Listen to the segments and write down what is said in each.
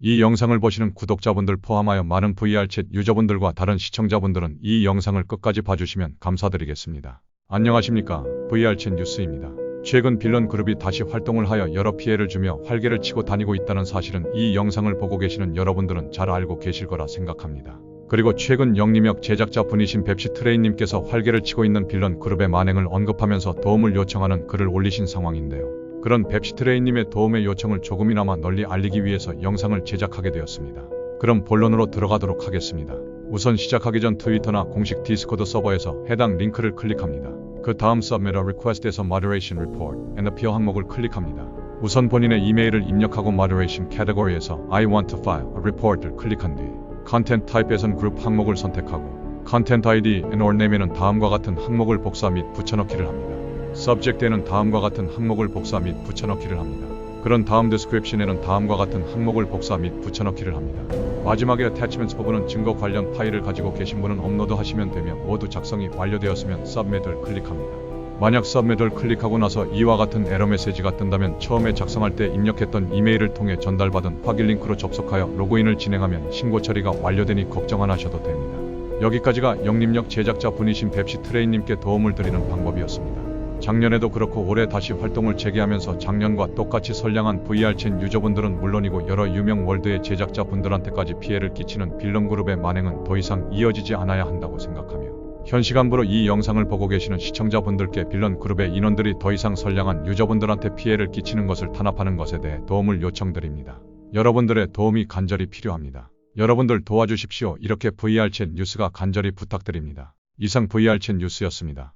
이 영상을 보시는 구독자분들 포함하여 많은 VR챗 유저분들과 다른 시청자분들은 이 영상을 끝까지 봐주시면 감사드리겠습니다. 안녕하십니까. VR챗 뉴스입니다. 최근 빌런 그룹이 다시 활동을 하여 여러 피해를 주며 활개를 치고 다니고 있다는 사실은 이 영상을 보고 계시는 여러분들은 잘 알고 계실 거라 생각합니다. 그리고 최근 영림역 제작자 분이신 뱁시 트레인님께서 활개를 치고 있는 빌런 그룹의 만행을 언급하면서 도움을 요청하는 글을 올리신 상황인데요. 그런 뱁시 트레인님의 도움의 요청을 조금이나마 널리 알리기 위해서 영상을 제작하게 되었습니다. 그럼 본론으로 들어가도록 하겠습니다. 우선 시작하기 전 트위터나 공식 디스코드 서버에서 해당 링크를 클릭합니다. 그 다음 Submit a Request에서 Moderation Report and Appeal 항목을 클릭합니다. 우선 본인의 이메일을 입력하고 Moderation Category에서 I want to file a report를 클릭한 뒤 Content Type에선 그룹 항목을 선택하고 Content ID and or name에는 다음과 같은 항목을 복사 및 붙여넣기를 합니다. Subject에는 다음과 같은 항목을 복사 및 붙여넣기를 합니다. 그런 다음 Description에는 다음과 같은 항목을 복사 및 붙여넣기를 합니다. 마지막에 Attachments 부분은 증거 관련 파일을 가지고 계신 분은 업로드 하시면 되며 모두 작성이 완료되었으면 Submit을 클릭합니다. 만약 Submit을 클릭하고 나서 이와 같은 에러 메시지가 뜬다면 처음에 작성할 때 입력했던 이메일을 통해 전달받은 확인 링크로 접속하여 로그인을 진행하면 신고 처리가 완료되니 걱정 안 하셔도 됩니다. 여기까지가 영림역 제작자 분이신 뱁시 트레인님께 도움을 드리는 방법이었습니다. 작년에도 그렇고 올해 다시 활동을 재개하면서 작년과 똑같이 선량한 VR챗 유저분들은 물론이고 여러 유명 월드의 제작자 분들한테까지 피해를 끼치는 빌런 그룹의 만행은 더 이상 이어지지 않아야 한다고 생각하며 현 시간부로 이 영상을 보고 계시는 시청자분들께 빌런 그룹의 인원들이 더 이상 선량한 유저분들한테 피해를 끼치는 것을 탄압하는 것에 대해 도움을 요청드립니다. 여러분들의 도움이 간절히 필요합니다. 여러분들 도와주십시오. 이렇게 VR챗 뉴스가 간절히 부탁드립니다. 이상 VR챗 뉴스였습니다.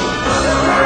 Oh,